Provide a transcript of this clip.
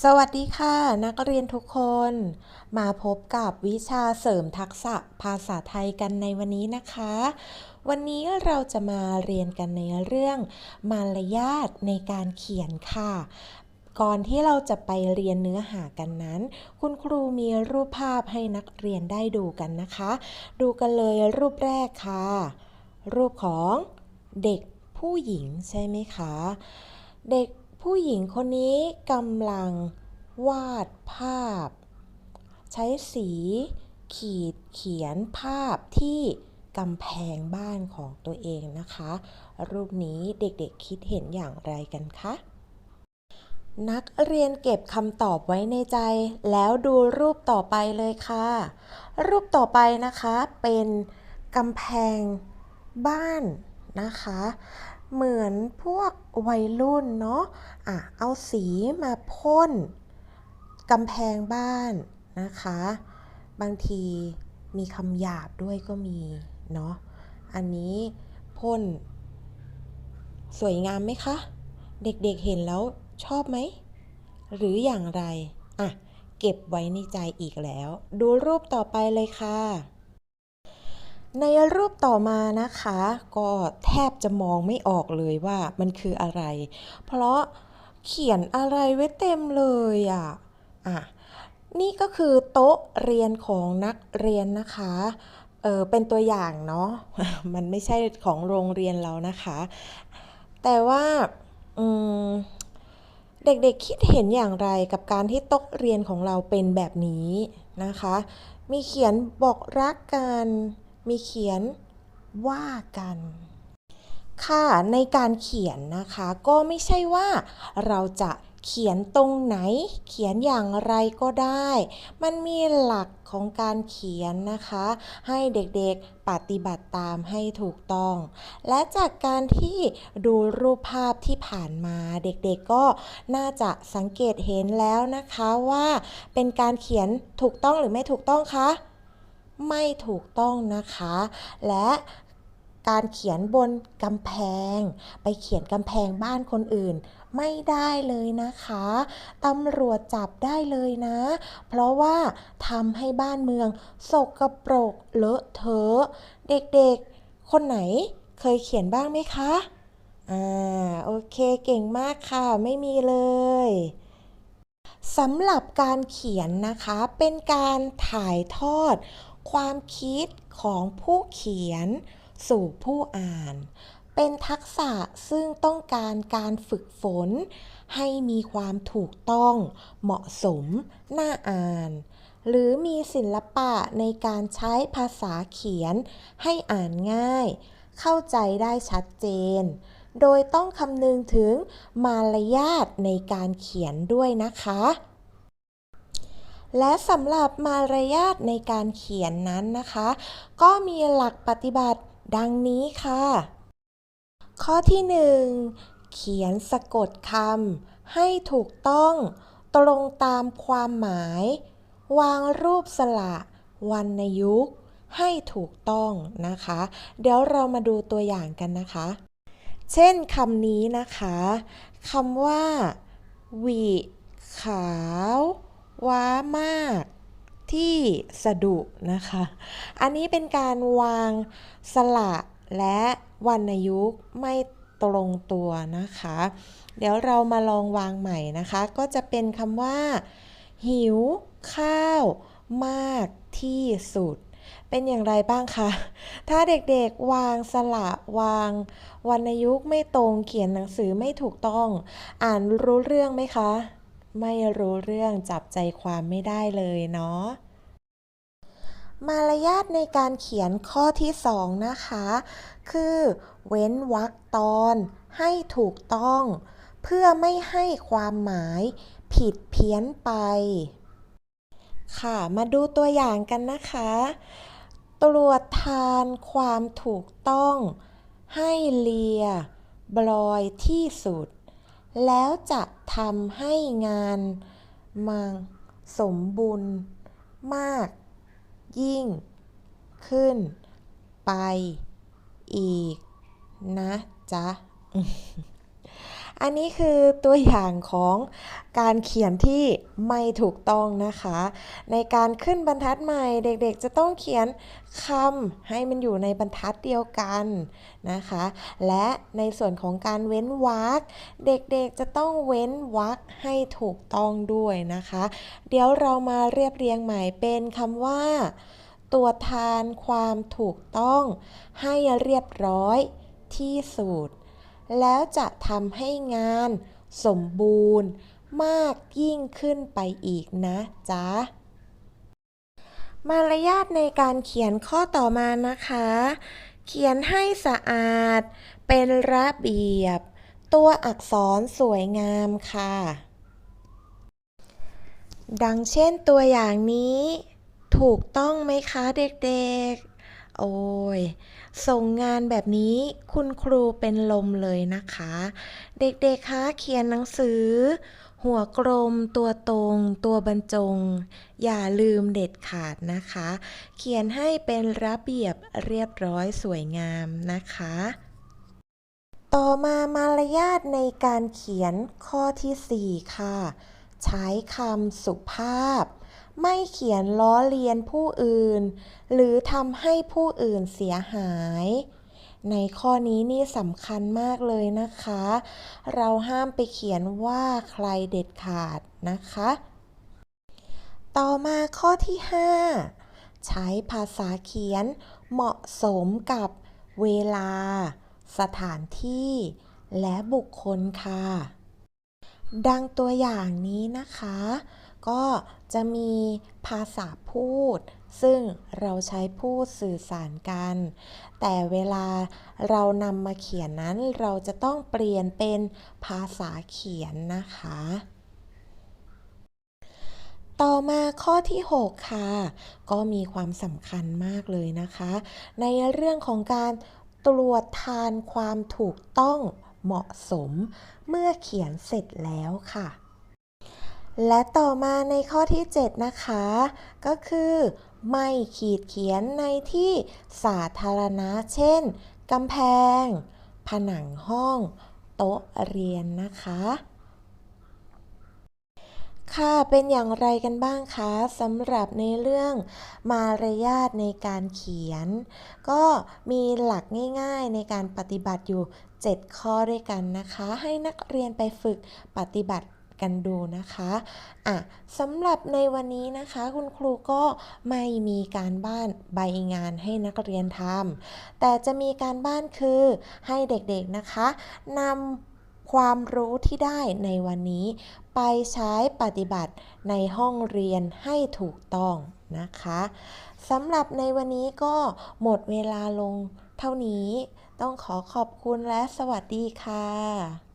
สวัสดีค่ะ นักเรียนทุกคน มาพบกับวิชาเสริมทักษะภาษาไทยกันในวันนี้นะคะ วันนี้เราจะมาเรียนกันในเรื่องมารยาทในการเขียนค่ะ ก่อนที่เราจะไปเรียนเนื้อหากันนั้น คุณครูมีรูปภาพให้นักเรียนได้ดูกันนะคะ ดูกันเลยรูปแรกค่ะ รูปของเด็กผู้หญิงใช่ไหมคะ เด็ก ผู้หญิงคนนี้กำลังวาดภาพ ใช้สีขีดเขียนภาพที่กำแพงบ้านของตัวเองนะคะ รูปนี้เด็กๆคิดเห็นอย่างไรกันคะ นักเรียนเก็บคำตอบไว้ในใจ แล้วดูรูปต่อไปเลยค่ะ รูปต่อไปนะคะเป็นกำแพงบ้านนะคะ เหมือนพวกวัยรุ่นเนาะอะเอาสีมาพ่นกำแพงบ้านนะคะ บางทีมีคำหยาบด้วยก็มีเนาะ อันนี้พ่น สวยงามไหมคะ เด็กๆเห็นแล้วชอบไหม หรืออย่างไร อะ เก็บไว้ในใจอีกแล้ว ดูรูปต่อไปเลยค่ะ ในรูปต่อมานะคะ ก็แทบจะมองไม่ออกเลยว่ามันคืออะไร เพราะเขียนอะไรไว้เต็มเลยอะอะนี่ก็คือโต๊ะเรียนของนักเรียนนะคะเออเป็นตัวอย่างเนาะมันไม่ใช่ของโรงเรียนเรานะคะ แต่ว่าเด็กๆคิดเห็นอย่างไรกับการที่โต๊ะเรียนของเราเป็นแบบนี้นะคะ มีเขียนบอกรักกัน มีเขียนว่ากัน ค่ะในการเขียนนะคะ ก็ไม่ใช่ว่าเราจะเขียนตรงไหน เขียนอย่างไรก็ได้ มันมีหลักของการเขียนนะคะ ให้เด็กๆปฏิบัติตามให้ถูกต้อง และจากการที่ดูรูปภาพที่ผ่านมา เด็กๆก็น่าจะสังเกตเห็นแล้วนะคะว่า เป็นการเขียนถูกต้องหรือไม่ถูกต้องคะ ไม่ถูกต้องนะคะ และการเขียนบนกำแพง ไปเขียนกำแพงบ้านคนอื่น ไม่ได้เลยนะคะตำรวจจับได้เลยนะ เพราะว่าทำให้บ้านเมืองสกปรกเลอะเทอะเด็กๆ คนไหนเคยเขียนบ้างไหมคะ อ่า โอเคเก่งมากค่ะ ไม่มีเลย สำหรับการเขียนนะคะ เป็นการถ่ายทอด ความคิดของผู้เขียนสู่ผู้อ่าน เป็นทักษะซึ่งต้องการการฝึกฝน ให้มีความถูกต้องเหมาะสม น่าอ่าน หรือมีศิลปะในการใช้ภาษาเขียนให้อ่านง่าย เข้าใจได้ชัดเจน โดยต้องคำนึงถึงมารยาทในการเขียนด้วยนะคะ และสำหรับมารยาทในการเขียนนั้นนะคะ ก็มีหลักปฏิบัติดังนี้ค่ะ ข้อที่ 1 เขียนสะกดคำให้ถูกต้องตรงตามความหมาย วางรูปสระวรรณยุกต์ให้ถูกต้องนะคะ เดี๋ยวเรามาดูตัวอย่างกันนะคะ เช่นคำนี้นะคะคำว่าวีขาวว้ามากที่สะดุนะคะ อันนี้เป็นการวางสระและวรรณยุกต์ไม่ตรงตัวนะคะ เดี๋ยวเรามาลองวางใหม่นะคะ ก็จะเป็นคำว่า หิวข้าวมากที่สุด เป็นอย่างไรบ้างคะ ถ้าเด็กๆวางสระวาง วรรณยุกต์ไม่ตรงเขียนหนังสือไม่ถูกต้อง อ่านรู้เรื่องไหมคะ ไม่รู้เรื่องจับใจความไม่ได้เลยเนาะมารยาทในการเขียนข้อที่สองนะคะ คือ เว้นวรรคตอนให้ถูกต้อง เพื่อไม่ให้ความหมายผิดเพี้ยนไป ค่ะ มาดูตัวอย่างกันนะคะ ตรวจทานความถูกต้องให้เลียบลอยที่สุด แล้วจะทำให้งานมังสมบูรณ์มาก ยิ่ง ขึ้นไปอีกนะจ๊ะ อันนี้คือตัวอย่างของการเขียนที่ไม่ถูกต้องนะคะ ในการขึ้นบรรทัดใหม่เด็กๆ จะต้องเขียนคำให้มันอยู่ในบรรทัดเดียวกันนะคะ และในส่วนของการเว้นวรรคเด็กๆจะต้องเว้นวรรคให้ถูกต้องด้วยนะคะ เดี๋ยวเรามาเรียบเรียงใหม่เป็นคำว่าตรวทานความถูกต้องให้เรียบร้อยที่สุด แล้วจะทำให้งานสมบูรณ์มากยิ่งขึ้นไปอีกนะจ๊ะ มารยาทในการเขียนข้อต่อมานะคะ เขียนให้สะอาด เป็นระเบียบ ตัวอักษรสวยงามค่ะ ดังเช่นตัวอย่างนี้ ถูกต้องไหมคะเด็กๆ โอ้ยส่งงานแบบนี้คุณครูเป็นลมเลยนะคะ เด็กๆคะเขียนหนังสือ หัวกลมตัวตรง ตัวบรรจง อย่าลืมเด็ดขาดนะคะ เขียนให้เป็นระเบียบเรียบร้อยสวยงามนะคะ ต่อมามารยาทในการเขียนข้อที่ 4 ค่ะ ใช้คำสุภาพ ไม่เขียนล้อเลียนผู้อื่น หรือทำให้ผู้อื่นเสียหาย ในข้อนี้นี่สำคัญมากเลยนะคะ เราห้ามไปเขียนว่าใครเด็ดขาดนะคะ ต่อมาข้อที่ 5 ใช้ภาษาเขียนเหมาะสมกับเวลา สถานที่ และบุคคลค่ะ ดังตัวอย่างนี้นะคะ ก็จะมีภาษาพูด ซึ่งเราใช้พูดสื่อสารกัน แต่เวลาเรานำมาเขียนนั้น เราจะต้องเปลี่ยนเป็นภาษาเขียนนะคะ ต่อมาข้อที่ 6 ค่ะ ก็มีความสำคัญมากเลยนะคะ ในเรื่องของการตรวจทานความถูกต้องเหมาะสม เมื่อเขียนเสร็จแล้วค่ะ และต่อมาในข้อที่ 7 นะคะ ก็คือไม่ขีดเขียนในที่สาธารณะ เช่นกำแพง ผนังห้อง โต๊ะเรียนนะคะ ค่ะเป็นอย่างไรกันบ้างคะสำหรับในเรื่องมารยาทในการเขียน ก็มีหลักง่ายๆในการปฏิบัติอยู่ 7 ข้อด้วยกันนะคะ ให้นักเรียนไปฝึกปฏิบัติ กันดูนะคะอะสำหรับในวันนี้นะคะ คุณครูก็ไม่มีการบ้านใบงานให้นักเรียนทำแต่จะมีการบ้านคือให้เด็กๆนะคะนำความรู้ที่ได้ในวันนี้ ไปใช้ปฏิบัติในห้องเรียนให้ถูกต้องนะคะสำหรับในวันนี้ก็หมดเวลาลงเท่านี้ ต้องขอขอบคุณและสวัสดีค่ะ